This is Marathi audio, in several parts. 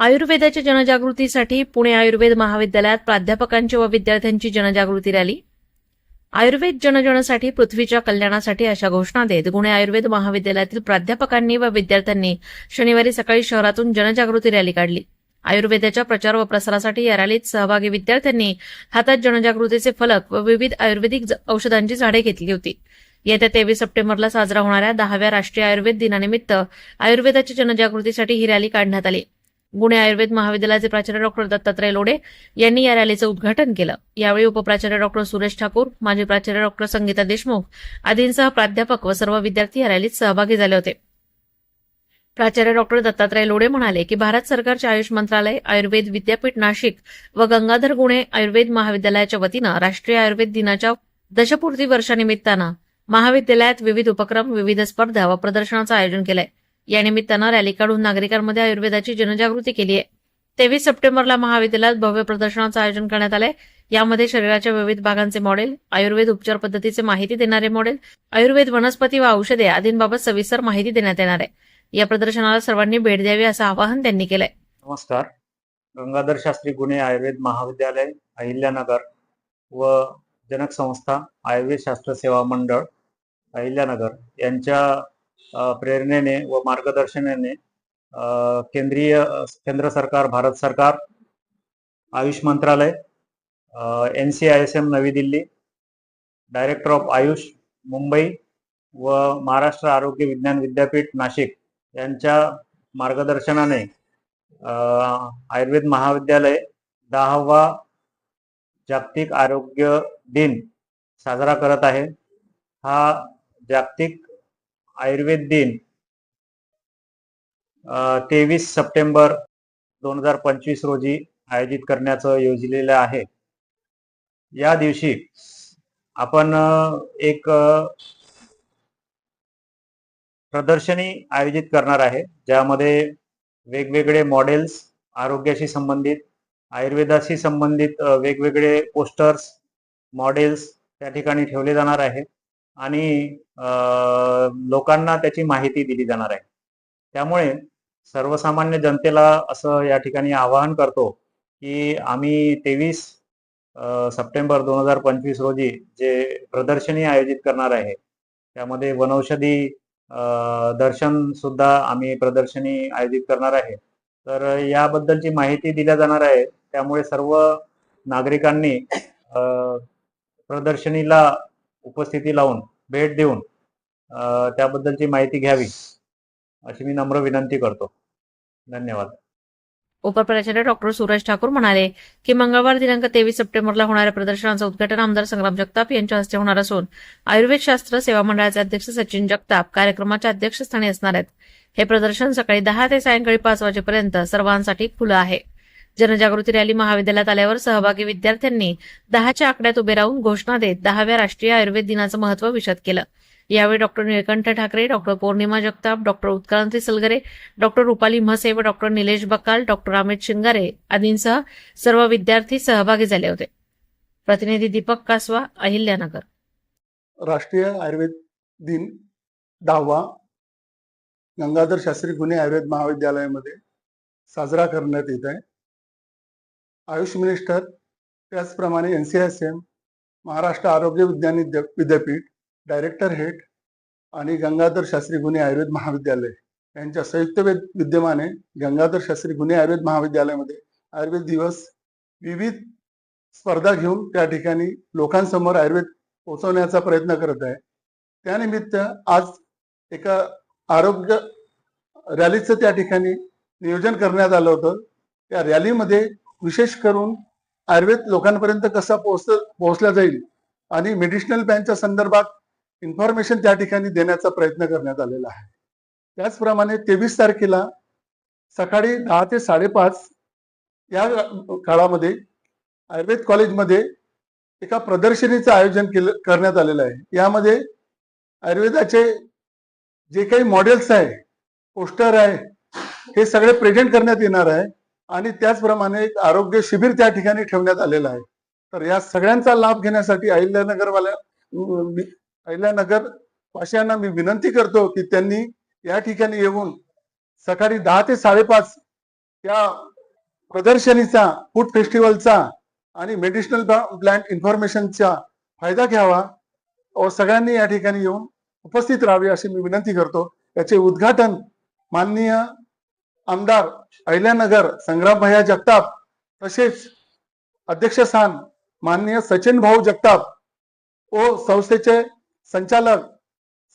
आयुर्वेदाच्या जनजागृतीसाठी पुणे आयुर्वेद महाविद्यालयात प्राध्यापकांची व विद्यार्थ्यांची जनजागृती रॅली. आयुर्वेद जनजनसाठी पृथ्वीच्या कल्याणासाठी अशा घोषणा देत गुणे आयुर्वेद महाविद्यालयातील प्राध्यापकांनी व विद्यार्थ्यांनी शनिवारी सकाळी शहरातून जनजागृती रॅली काढली. आयुर्वेदाच्या प्रचार व प्रसारासाठी या रॅलीत सहभागी विद्यार्थ्यांनी हातात जनजागृतीचे फलक व विविध आयुर्वेदिक औषधांची झाडे घेतली होती. येत्या तेवीस सप्टेंबरला साजरा होणाऱ्या दहाव्या राष्ट्रीय आयुर्वेद दिनानिमित्त आयुर्वेदाच्या जनजागृतीसाठी ही रॅली काढण्यात आली. गुणे आयुर्वेद महाविद्यालयाचे प्राचार्य डॉक्टर दत्तात्रय लोडे यांनी या रॅलीचं उद्घाटन केलं. यावेळी उपप्राचार्य डॉक्टर सुरेश ठाकूर माजी प्राचार्य डॉक्टर संगीता देशमुख आदींसह प्राध्यापक व सर्व विद्यार्थी या रॅलीत सहभागी झाले होते. प्राचार्य डॉक्टर दत्तात्रय लोडे म्हणाले की भारत सरकारचे आयुष मंत्रालय आयुर्वेद विद्यापीठ नाशिक व गंगाधर गुणे आयुर्वेद महाविद्यालयाच्या वतीनं राष्ट्रीय आयुर्वेद दिनाच्या दशपूर्ती वर्षानिमित्तानं महाविद्यालयात विविध उपक्रम विविध स्पर्धा व प्रदर्शनाचं आयोजन केलंय. या निमित्तानं रॅली काढून नागरिकांमध्ये आयुर्वेदाची जनजागृती केली आहे तेवीस सप्टेंबरला महाविद्यालयात भव्य प्रदर्शनाचं आयोजन करण्यात आलंय. यामध्ये शरीराच्या विविध भागांचे मॉडेल आयुर्वेद उपचार पद्धतीचे माहिती देणारे मॉडेल आयुर्वेद वनस्पती व औषधे आदींबाबत सविस्तर माहिती देण्यात येणार आहे. या प्रदर्शनाला सर्वांनी भेट द्यावी असं आवाहन त्यांनी केलंय. नमस्कार. गंगाधर शास्त्री गुणे आयुर्वेद महाविद्यालय अहिल्यानगर व जनक संस्था आयुर्वेद शास्त्र सेवा मंडळ अहिल्यानगर यांच्या प्रेरणेने व मार्गदर्शनाने केंद्रीय केंद्र सरकार भारत सरकार आयुष मंत्रालय N C I S M Navi Delhi director of Ayush Mumbai व महाराष्ट्र आरोग्य विज्ञान विद्यापीठ नाशिक यांच्या मार्गदर्शनाने आयुर्वेद महाविद्यालय दहावा जागतिक आरोग्य दिन साजरा करत आहे. हा जागतिक आयुर्वेद दिन तेवीस सप्टेंबर दोन हजार पंचवीस रोजी आयोजित करण्याचं योजलेलं आहे. या दिवशी आपण एक प्रदर्शनी आयोजित करणार आहे ज्यामध्ये वेगवेगळे मॉडेल्स आरोग्याशी संबंधित आयुर्वेदाशी संबंधित वेगवेगळे पोस्टर्स मॉडेल्स त्या ठिकाणी ठेवले जाणार आहे आणि लोकांना त्याची माहिती दिली जाणार आहे. त्यामुळे सर्वसामान्य जनतेला असं या ठिकाणी आवाहन करतो की आम्ही तेवीस सप्टेंबर दोन हजार पंचवीस रोजी जे प्रदर्शनी आयोजित करणार आहे त्यामध्ये वनौषधी दर्शन सुद्धा आम्ही प्रदर्शनी आयोजित करणार आहे. तर याबद्दलची माहिती दिल्या जाणार आहे. त्यामुळे सर्व नागरिकांनी प्रदर्शनीला उपस्थिती लावून भेट देऊन त्याबद्दलची माहिती घ्यावी अशी मी नम्र विनंती करतो. धन्यवाद. उपप्राचार्य डॉक्टर सुरेश ठाकूर म्हणाले की मंगळवार दिनांक तेवीस सप्टेंबरला होणाऱ्या प्रदर्शनाचं उद्घाटन आमदार संग्राम जगताप यांच्या हस्ते होणार असून आयुर्वेद शास्त्र सेवा मंडळाचे अध्यक्ष सचिन जगताप कार्यक्रमाच्या अध्यक्षस्थानी असणार आहेत. हे प्रदर्शन सकाळी दहा ते सायंकाळी पाच वाजेपर्यंत सर्वांसाठी खुलं आहे. जनजागृती रॅली महाविद्यालयात आल्यावर सहभागी विद्यार्थ्यांनी दहाच्या आकड्यात उभे राहून घोषणा देत दहाव्या राष्ट्रीय आयुर्वेद दिनाचं महत्त्व विशद केलं. यावेळी doctor Nilkanth Thackeray doctor Pournima Jagtap doctor Utkranti Salgare doctor Rupali Mhase व डॉक्टर निलेश बकाल डॉक्टर अमित शिंगारे आदींसह सर्व विद्यार्थी सहभागी झाले होते. प्रतिनिधी दीपक कासवा अहिल्यानगर. राष्ट्रीय आयुर्वेद दिन दहावा गंगाधर शास्त्री गुन्हे आयुर्वेद महाविद्यालयामध्ये साजरा करण्यात येत आहे. आयुष मिनिस्टर त्याचप्रमाणे N C S M Maharashtra आरोग्य विज्ञान विद्यापीठ डायरेक्टर हेड आणि गंगाधर शास्त्री गुन्हे आयुर्वेद महाविद्यालय यांच्या संयुक्त विद्यमाने गंगाधर शास्त्री गुन्हे आयुर्वेद महाविद्यालयामध्ये आयुर्वेद दिवस विविध स्पर्धा घेऊन त्या ठिकाणी लोकांसमोर आयुर्वेद पोहोचवण्याचा प्रयत्न करत आहे. त्यानिमित्त आज एका आरोग्य रॅलीचं त्या ठिकाणी नियोजन करण्यात आलं होतं. त्या रॅलीमध्ये विशेष करून आयुर्वेद लोकांपर्यंत कसा पोहोच पोहोचला जाईल आणि मेडिसिनल बँकच्या संदर्भात इन्फॉर्मेशन त्या ठिकाणी देण्याचा प्रयत्न करण्यात आलेला आहे. त्याचप्रमाणे तेवीस तारखेला सकाळी दहा ते साडेपाच या काळामध्ये आयुर्वेद कॉलेजमध्ये एका प्रदर्शनीचं आयोजन केलं करण्यात आलेलं आहे. यामध्ये आयुर्वेदाचे जे काही मॉडेल्स आहे पोस्टर आहे हे सगळे प्रेझेंट करण्यात येणार आहे. आणि त्याचप्रमाणे एक आरोग्य शिबिर त्या ठिकाणी ठेवण्यात आलेलं आहे. तर या सगळ्यांचा लाभ घेण्यासाठी अहिल्यानगरवाल्या मी- अहिल्यानगर वासियांना मी विनंती करतो की त्यांनी या ठिकाणी येऊन सकाळी दहा ते साडेपाच या प्रदर्शनीचा फूड फेस्टिवलचा आणि मेडिसिनल प्लांट इन्फॉर्मेशनचा फायदा घ्यावा. व सगळ्यांनी या ठिकाणी येऊन उपस्थित राहावे अशी मी विनंती करतो. याचे उद्घाटन माननीय आमदार अहिल्यानगर संग्रामभैया जगताप तसेच अध्यक्षस्थान माननीय सचिन भाऊ जगताप व संस्थेचे संचालक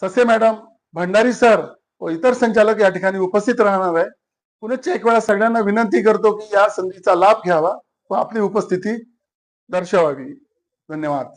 ससे मॅडम भंडारी सर व इतर संचालक या ठिकाणी उपस्थित राहणार आहे. पुनश्च एक वेळा सगळ्यांना विनंती करतो की या संधीचा लाभ घ्यावा व आपली उपस्थिती दर्शवावी. धन्यवाद.